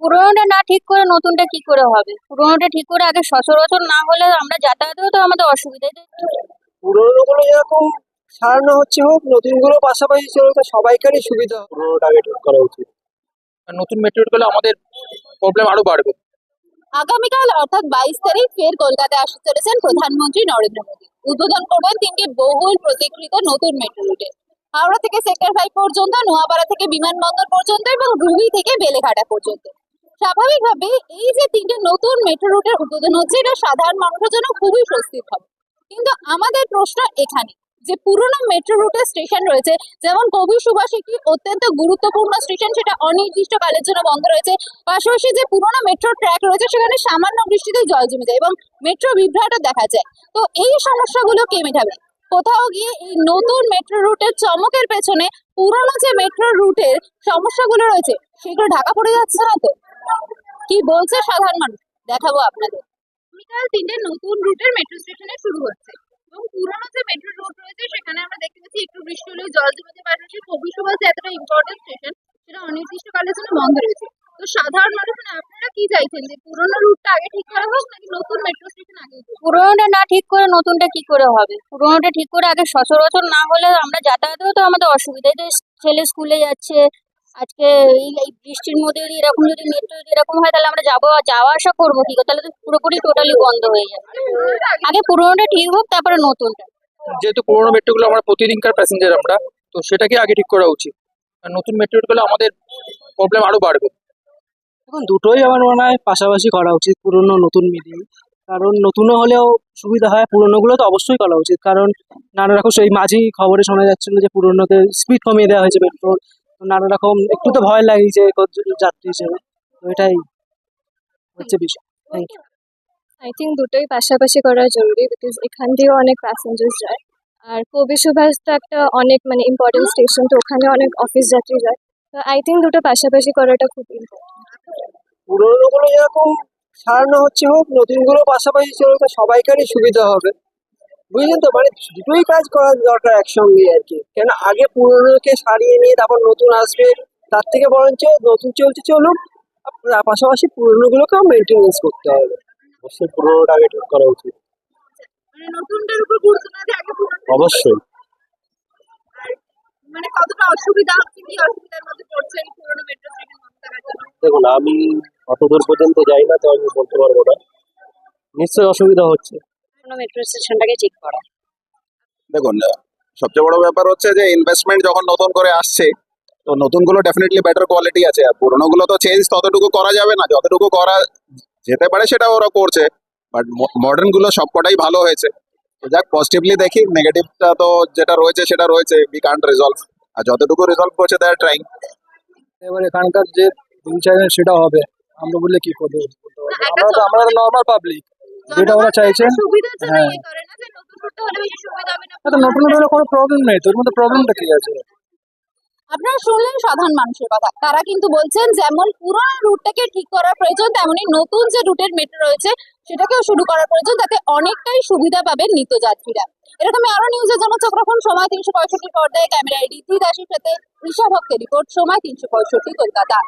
পুরোনোটা না ঠিক করে নতুনটা কি করে হবে? পুরোনোটা ঠিক করে আগে সচরাচর না হলে আমরা যাতায়াতেও তো আমাদের অসুবিধা পুরোনো গুলো যেরকম সারানো হচ্ছে হোক নতুনগুলো পাশাপাশি চলতে সবাইকারই সুবিধা পুরোনোটা আগে ঠিক করা উচিত। আর নতুন মেট্রো গেলে আমাদের প্রবলেম আরও বাড়বে। আগামীকাল অর্থাৎ বাইশ তারিখ ফের কলকাতায় আসতে চলেছেন প্রধানমন্ত্রী নরেন্দ্র মোদী। উদ্বোধন করবেন তিনটি বহুল প্রতীক্ষিত নতুন মেট্রো রুটে হাওড়া থেকে সেক্টর ফাইভ পর্যন্ত নোয়াপাড়া থেকে বিমানবন্দর পর্যন্ত এবং রুবি থেকে বেলেঘাটা পর্যন্ত। স্বাভাবিকভাবে এই যে তিনটে নতুন মেট্রো রুটের উদ্বোধন হচ্ছে, এটা সাধারণ মানুষের জন্য খুবই স্বস্তির হবে কিন্তু আমাদের প্রশ্ন এখানে, যে পুরনো মেট্রো রুটের স্টেশন রয়েছে, যেমন কবি সুভাষ একটি অত্যন্ত গুরুত্বপূর্ণ স্টেশন সেটা অনির্দিষ্ট কালের জন্য বন্ধ রয়েছে। পাশাপাশি যে পুরনো মেট্রো ট্র্যাক রয়েছে, সেখানে সামান্য বৃষ্টিতে জল জমে যায় এবং মেট্রো বিভ্রাটও দেখা যায়। তো এই সমস্যাগুলো কে মেটাবে? কোথাও গিয়ে এই নতুন মেট্রো রুটের চমকের পেছনে পুরনো যে মেট্রো রুটের সমস্যাগুলো রয়েছে, সেগুলো ঢাকা পড়ে যাচ্ছে না তো? কি বলছে সাধারণ মানুষ? দেখাবো আপনাদের। আগামীকাল তিনটে নতুন রুটের মেট্রো স্টেশনে শুরু হচ্ছে। এবং পুরনো যে মেট্রো রুট রয়েছে, সেখানে আমরা দেখতে পাচ্ছি একটু বৃষ্টি হলেও জল জমে যায় পাশাপাশি কবি যে এতটা ইম্পর্টেন্ট স্টেশন সেটা অনির্দিষ্টকালের জন্য বন্ধ রয়েছে। তো সাধারণ মানুষ মানে আপনারা কি চাইছেন? যে পুরনো রুটটা আগে ঠিক করা হোক, নাকি নতুন মেট্রো স্টেশন আগে পুরোনোটা না ঠিক করে নতুনটা কি করে হবে? পুরোনোটা ঠিক করে আগে সচরাচর না হলে আমরা যাতায়াতেও তো আমাদের অসুবিধা এই ছেলে স্কুলে যাচ্ছে আজকে এই এই বৃষ্টির মধ্যে যদি এরকম যদি মেট্রো যদি এরকম হয় তাহলে আমরা যাব যাওয়া আসা করব কি তাহলে তো পুরোপুরি টোটালি বন্ধ হয়ে যাবে। আগে পুরোনোটা ঠিক হোক তারপরে নতুনটা। যেহেতু পুরোনো মেট্রো গুলো আমরা প্রতিদিনকার প্যাসেঞ্জার আমরা তো সেটাকে আগে ঠিক করা উচিত। আর নতুন মেট্রো গেলে আমাদের প্রবলেম আরও বাড়বে। এখন দুটোই আমার মনে হয় পাশাপাশি করা উচিত পুরনো নতুন মিলিয়ে। কারণ নতুনও হলেও সুবিধা হয় পুরনো গুলো তো অবশ্যই করা উচিত। কারণ নানা রকম সেই মাঝি খবরে শোনা যাচ্ছিল যে পুরনোতে স্পিড কমিয়ে দেওয়া হয়েছে মেট্রো নানা রকম একটু তো ভয় লাগে যে যাত্রী হিসেবে তো এটাই হচ্ছে বিষয়। থ্যাংক ইউ আই থিঙ্ক দুটোই পাশাপাশি করা জরুরি বিকজ এখান দিয়েও অনেক প্যাসেঞ্জার্স যায়। আর কবি সুভাষ তো একটা অনেক মানে ইম্পর্টেন্ট স্টেশন তো ওখানে অনেক অফিস যাত্রী যায়। তো আই থিঙ্ক দুটো পাশাপাশি করাটা খুব ইম্পর্টেন্ট পুরোনো গুলো যেরকম সারানো হচ্ছে হোক নতুনগুলো পাশাপাশি চলতে সবাইকারই সুবিধা হবে। বুঝলেন তো? মানে দুটোই কাজ করা দরকার একসঙ্গে আর কি। কেন? আগে পুরোনোকে সারিয়ে নিয়ে তারপর নতুন আসবে তার থেকে বরঞ্চ নতুন চলছে চলুক আর পাশাপাশি পুরোনো গুলোকেও মেনটেনেন্স করতে হবে। অবশ্যই পুরোনোটা আগে ঠিক করা উচিত। মানে নতুনটার উপর গুরুত্ব না দিয়ে আগে অবশ্যই। মানে কতটা অসুবিধা হচ্ছে কি অসুবিধার মধ্যে পড়ছেন পুরনো মেট্রো স্টেশন বন্ধ থাকার জন্য দেখুন আমি অত দূর পর্যন্ত যাই না তো আমি বলতে পারব না। নিশ্চয়ই অসুবিধা হচ্ছে। পুরোনো মেট্রো স্টেশনটাকে ঠিক করা। দেখুন সবচেয়ে বড় ব্যাপার হচ্ছে যে ইনভেস্টমেন্ট যখন নতুন করে আসছে তো নতুনগুলো ডেফিনেটলি বেটার কোয়ালিটি আছে। আর পুরোনোগুলো তো চেঞ্জ ততটুকু করা যাবে না যতটুকু করা যেতে পারে সেটা ওরা করছে। বাট মডার্নগুলো সবকটাই ভালো হয়েছে। তো যাক পজিটিভলি দেখি নেগেটিভটা তো যেটা রয়েছে সেটা রয়েছে উই কান্ট রিজলভ আর যতটুকু রিজলভ করছে আর ট্রাইং এবার এখানকার যে চাইছেন সেটা হবে। আমরা বললে কি করব? না। আমরা তো আমরা নর্মাল পাবলিক যেটা ওরা চাইছেন হ্যাঁ। ইয়ে করে না যে নতুন রুটটা হলে বেশি সুবিধা হবে না। তো নতুন হলে কোনো প্রবলেম নেই তোর মধ্যে প্রবলেমটা কি আছে? আপনারা শুনলেন সাধারণ মানুষের কথা। তারা কিন্তু বলছেন যেমন পুরনো রুটটাকে ঠিক করার প্রয়োজন তেমনি নতুন যে রুটের মেট্রো রয়েছে সেটাকেও শুরু করার প্রয়োজন তাতে অনেকটাই সুবিধা পাবেন নিত্যযাত্রীরা। এরকমই আরও নিউজের জন্য চোখ রাখুন সময় তিনশো পঁয়ষট্টি পর্দায় ক্যামেরায় দাসের সাথে ঋষা ভক্তের রিপোর্ট সময় তিনশো পঁয়ষট্টি কলকাতা।